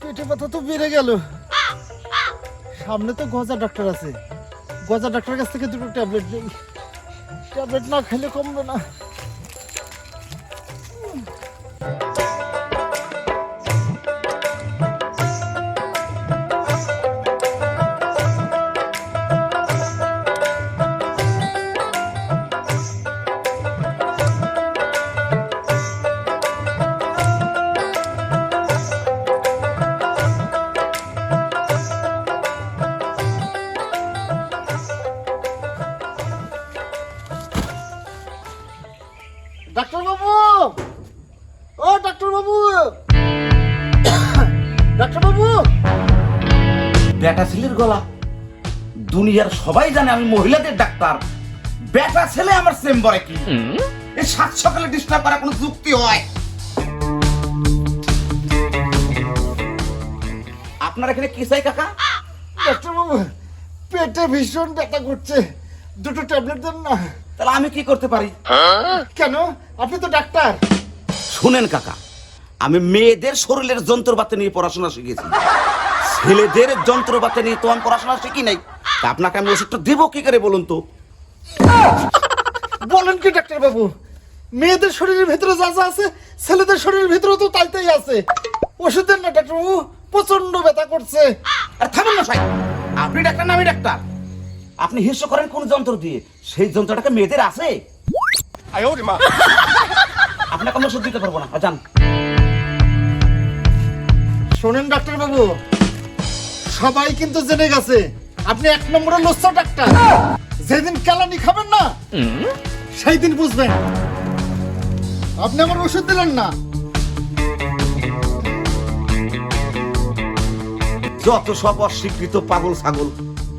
পেটে ব্যথা তো বেড়ে গেল। সামনে তো গজা ডাক্তার আছে। গজা ডাক্তারের কাছ থেকে দুটো ট্যাবলেট নেই ট্যাবলেট না খেলে কমবে না। ডাক্তার বাবু ও ডাক্তার বাবু ডাক্তার বাবু বেটা ছেলের গলা। দুনিয়ার সবাই জানে আমি মহিলাদের ডাক্তার। বেটা ছেলে আমার চেম্বারে কি? এই সাত সকালে ডিস্টার্ব করা কোনো যুক্তি হয়? আপনার এখানে কি চাই কাকা? ডাক্তার বাবু পেটে ভীষণ ব্যথা করছে। দুটো ট্যাবলেট দেন না। তাহলে আমি কি করতে পারি? কেন? আপনি তো ডাক্তার। শুনেন কাকা আমি মেয়েদের শরীরের যন্ত্রপাতি নিয়ে পড়াশোনা শিখেছি। ছেলেদের যন্ত্রপাতি নিয়ে তো আমি পড়াশোনা শিখি নাই। তা আপনাকে আমি ওষুধটা দেবো কি করে বলুন তো? বলেন কি ডাক্তার বাবু মেয়েদের শরীরের ভিতরে যা যা আছে ছেলেদের শরীরের ভিতরে তো তাই তাই আছে। ওষুধের না ডাক্তার বাবু প্রচণ্ড ব্যথা করছে। আর থামেন না সাহেব। আপনি ডাক্তার না আমি ডাক্তার। আপনি হিস্য করেন কোন যন্ত্র দিয়ে? সেই যন্ত্রটাকে মেয়েদের আছে? আপনাকে আমি ওষুধ দিতে পারব না। যান। শোনেন ডাক্তার বাবু সবাই কিন্তু জেনে গেছে আপনি এক নম্বরে লোচ্ছা ডাক্তার। যেদিন কেলানি খাবেন না সেই দিন বুঝবেন। আপনি আমার ওষুধ দিলেন না। যত সব অস্বীকৃত পাগল ছাগল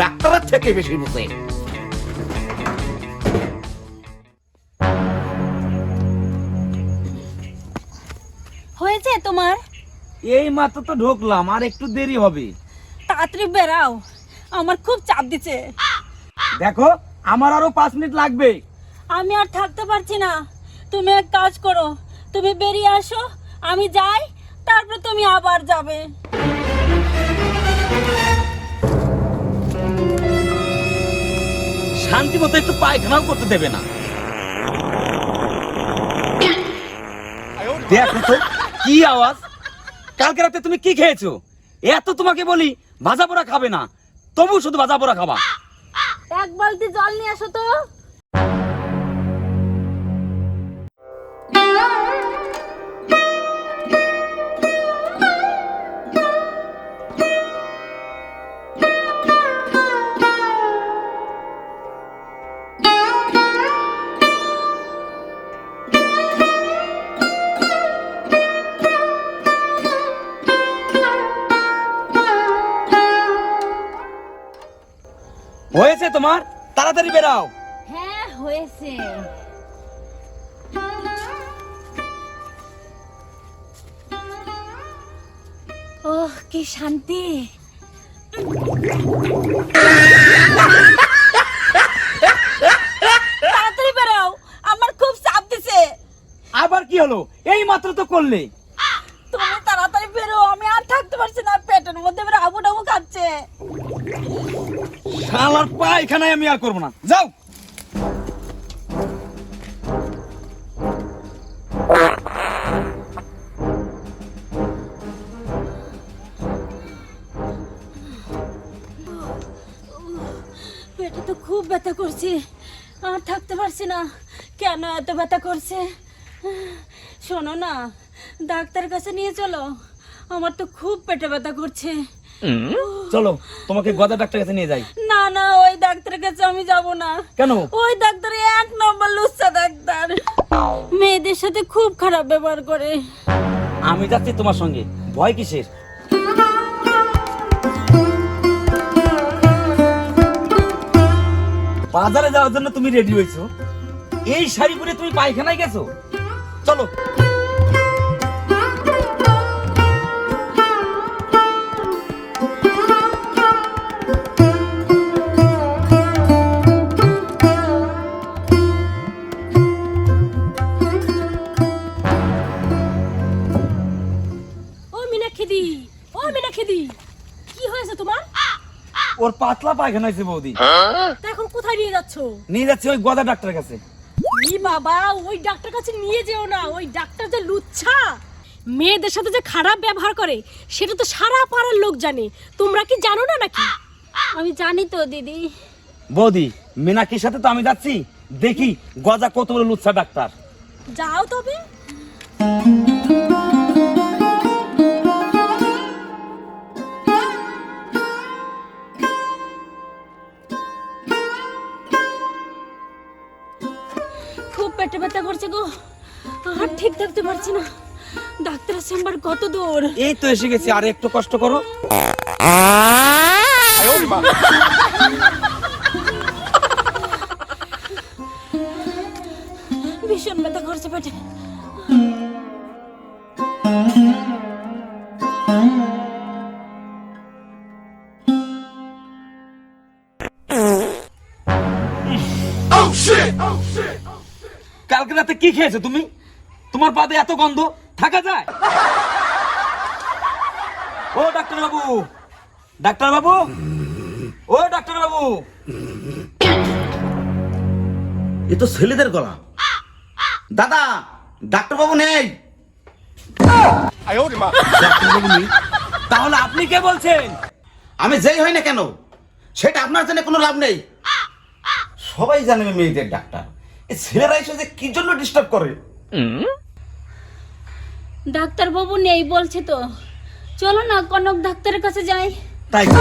ডাক্তারের থেকে বেশি বুঝে। হয়েছে তোমার? এই মাত্র তো ঢুকলাম আর একটু দেরি হবে। তাড়াতাড়ি বেরাও আমার খুব চাপ দিচ্ছে। দেখো আমার আরও পাঁচ মিনিট লাগবে। আমি আর থাকতে পারছি না। তুমি এক কাজ করো তুমি বেরিয়ে আসো আমি যাই তারপর তুমি আবার যাবে। শান্তি মতো একটু পায়খানাও করতে দেবে না। দেখো তো কি আওয়াজ? কালকে রাতে তুমি কি খেয়েছো? এত তোমাকে বলি, ভাজা পোড়া খাবে না। তবু শুধু ভাজা পোড়া খাবা। এক বালতি জল নিয়ে আসো তো। বেরাও। হ্যাঁ হয়েছে। ওহ কি শান্তি। তাড়াতাড়ি বেরাও আমার খুব চাপ দিছে। আবার কি হলো? এই মাত্র তো করলে। তুমি তাড়াতাড়ি বেরো আমি আর থাকতে পারছি না। পেটের মধ্যে বেরো আবু ডাবু খাচ্ছে। শালার পায়খানায় আমি আর করব না। যাও। পেটে তো খুব ব্যথা করছে। আর থাকতে পারছি না। কেন এত ব্যথা করছে? শোনো না ডাক্তার কাছে নিয়ে চলো। আমার তো খুব পেটে ব্যথা করছে। চলো তোমাকে গদা ডাক্তার কাছে নিয়ে যাই। না না ওই ডাক্তারের কাছে আমি যাব না। কেন? ওই ডাক্তার এক নম্বর লুচ্চা ডাক্তার। মেয়েদের সাথে খুব খারাপ ব্যবহার করে। আমি যাচ্ছি তোমার সঙ্গে। ভয় কিসের? বাজারে যাওয়ার জন্য তুমি রেডি হয়েছো। এই শাড়ি পরে তুমি পায়খানায় গেছো। চলো। পাতলা পায়খানা হয়েছে বৌদি। তা এখন কোথায় নিয়ে যাচ্ছ? নিয়ে যাচ্ছি ওই গদা ডাক্তারের কাছে। ই বাবা ওই ডাক্তার কাছে নিয়ে যেও না। ওই ডাক্তার যে লুচ্ছা মেয়েদের সাথে যে খারাপ ব্যবহার করে সেটা তো সারা পাড়ার লোক জানে। তোমরা কি জানো না নাকি? আমি জানি তো দিদি। বৌদি মিনাকির সাথে তো আমি যাচ্ছি। দেখি গজা কত বড় লুচ্ছা ডাক্তার। যাও তবে। পারছি না। ডাক্তারের চেম্বার কত দূর। এই তো এসে গেছি আর একটু কষ্ট করো। ভীষণ ব্যথা করছে পেটে। কালকে রাতে কি খেয়েছো তুমি? তোমার পাতে এত গন্ধ? থাকা যায়? ও ডাক্তার বাবু ডাক্তার বাবু ও ডাক্তার বাবু এ তো ছেলেদের গলা। দাদা ডাক্তারবাবু নেই। ডাক্তারবাবু নেই। তাহলে আপনি কে বলছেন? আমি যেই হই না কেন সেটা আপনার জন্য কোনো লাভ নেই। সবাই জানে মেয়েদের ডাক্তার। এই ছেলেরা এসে যে কি জন্য ডিস্টার্ব করে? ডাক্তার বাবু নেই বলছে তো। চলো না কনক ডাক্তারের কাছে যাই। তাই তো।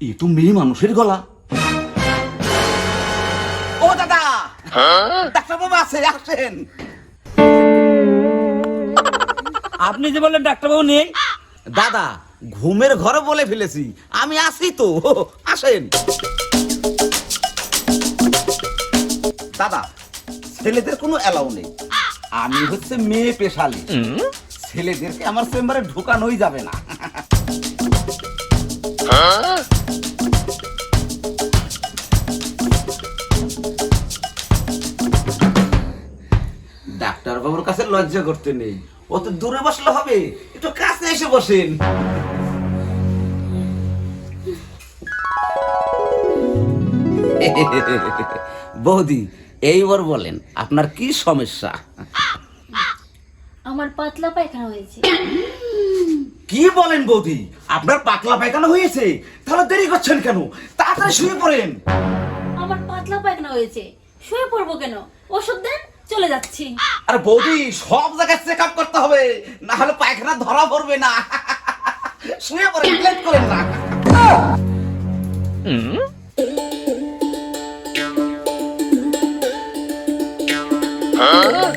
এ তো মেয়ে মানুষের গলা। ও দাদা! ডাক্তারবাবু আছে আসেন। আপনি যে বললেন ডাক্তার বাবু নেই। দাদা ঘুমের ঘরে বলে ফেলেছি। আমি আসি তো। আসেন। দাদা ছেলেদের কোনো অ্যালাউ নেই। আমি হচ্ছে মেয়ে পেশালি। ছেলেদেরকে আমার চেম্বারে ঢুকানোই যাবে না। ডাক্তার বাবুর কাছে লজ্জা করতে নেই। ও তো দূরে বসলে হবে? একটু কাছে এসে বসেন। বৌদি এইবার বলেন আপনার কি সমস্যা? আমার পাতলা পায়খানা হয়েছে। কি বলেন বৌদি? আপনার পাতলা পায়খানা হয়েছে? তাহলে দেরি করছেন কেন? তাড়াতাড়ি শুয়ে পড়েন। আমার পাতলা পায়খানা হয়েছে। শুয়ে পড়ব কেন? ওষুধ দেন চলে যাচ্ছি। আরে বৌদি সব জায়গায় চেক আপ করতে হবে না হলে পায়খানা ধরা পড়বে না। শুয়ে পড়েন লেট করেন না। আপনার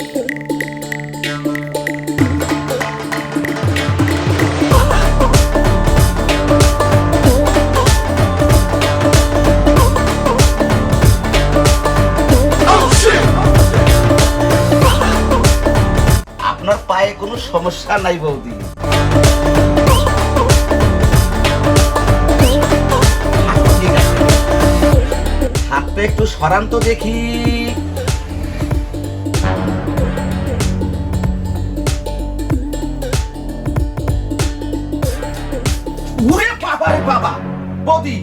পায়ে কোনো সমস্যা নাই বৌদি হাতটা একটু সরান তো দেখি বৌদি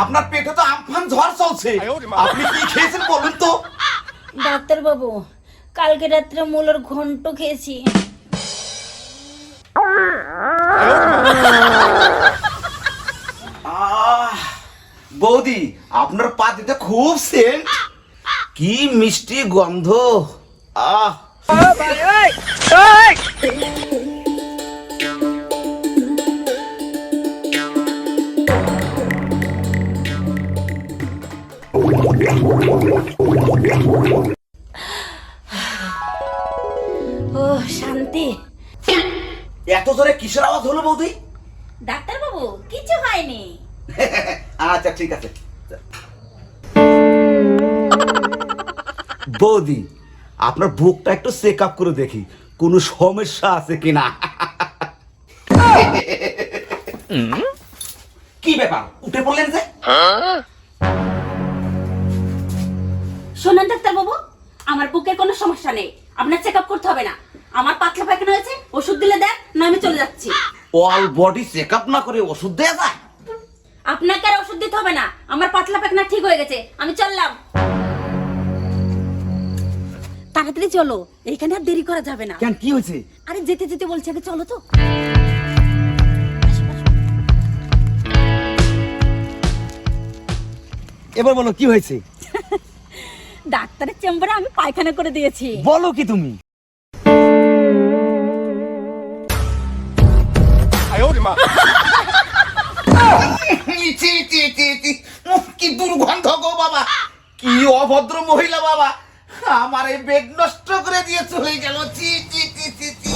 আপনার পেটে তো আমফান ঝড় চলছে। আপনি কি খেয়েছেন বলুন তো? ডাক্তার বাবু কালকে রাত্রে মুলোর ঘন্ট খেয়েছি। বৌদি আপনার পা দিতে খুব সেন্ট। কি মিষ্টি গন্ধ। আহ। ও শান্তি। এত জোরে কিসের আওয়াজ হলো বৌদি? ডাক্তার বাবু কিছু হয়নি। আচ্ছা ঠিক আছে। বৌদি আপনার বুকটা একটু চেক আপ করে দেখি কোনো সমস্যা আছে কিনা? কি ব্যাপার? উঠে পড়লেন যে? শোনেন ডাক্তার বাবু আমার বুকের কোনো সমস্যা নেই। আপনার চেক আপ করতে হবে না। আমার পাতলা পায়খানা হয়েছে ওষুধ দিলে দেন না আমি চলে যাচ্ছি। অল বডি চেক আপ না করে ওষুধ দেওয়া যায়? আপনাকে আর ওষুধ দিতে হবে না। আমার পাতলা পাকনা ঠিক হয়ে গেছে আমি চললাম। তাড়াতাড়ি চলো এখানে আর দেরি করা যাবে না। কেন কি হয়েছে? আরে যেতে যেতে বলছি আগে চলো তো। এবার বলো কি হয়েছে? ডাক্তারের চেম্বারে আমি পায়খানা করে দিয়েছি। বলো কি তুমি? ছি, ছি, ছি, ছি। কি দুর্গন্ধ গো বাবা। কি অভদ্র মহিলা বাবা। আমার এই বেড নষ্ট করে দিয়ে চলে গেল। চি চি চি চি চি